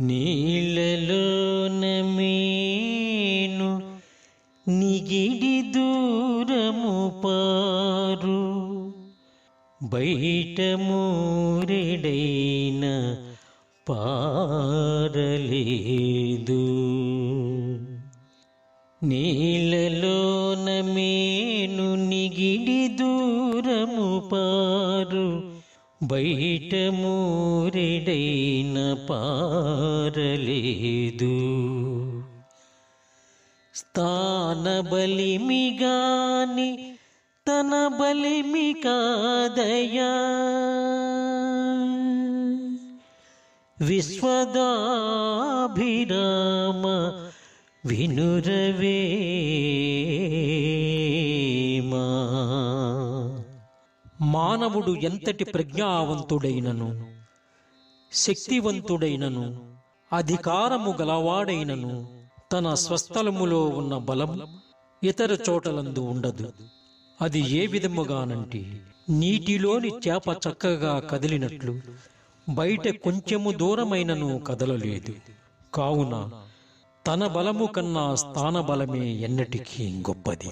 నీళ్ళలోన మేను Ngidi దూరము పారు. బయట మూరెడైన పారలేదు. నీళ్ళలోన మేను Ngidi దూరము పారు. బయట మూరెడైన పారలేదు. స్థాన బలిమిగాని తన బలిమి కాదయా విశ్వదాభిరామ వినురవే మానవుడు ఎంతటి ప్రజ్ఞావంతుడైనను శక్తివంతుడైనను అధికారము గలవాడైనను తన స్వస్థలములో ఉన్న బలం ఇతర చోటలందు ఉండదు. అది ఏ విధముగానంటే నీటిలోని చేప చక్కగా కదిలినట్లు బయట కొంచెము దూరమైనను కదలలేదు. కావున తన బలము కన్నా స్థాన బలమే ఎన్నటికీ గొప్పది.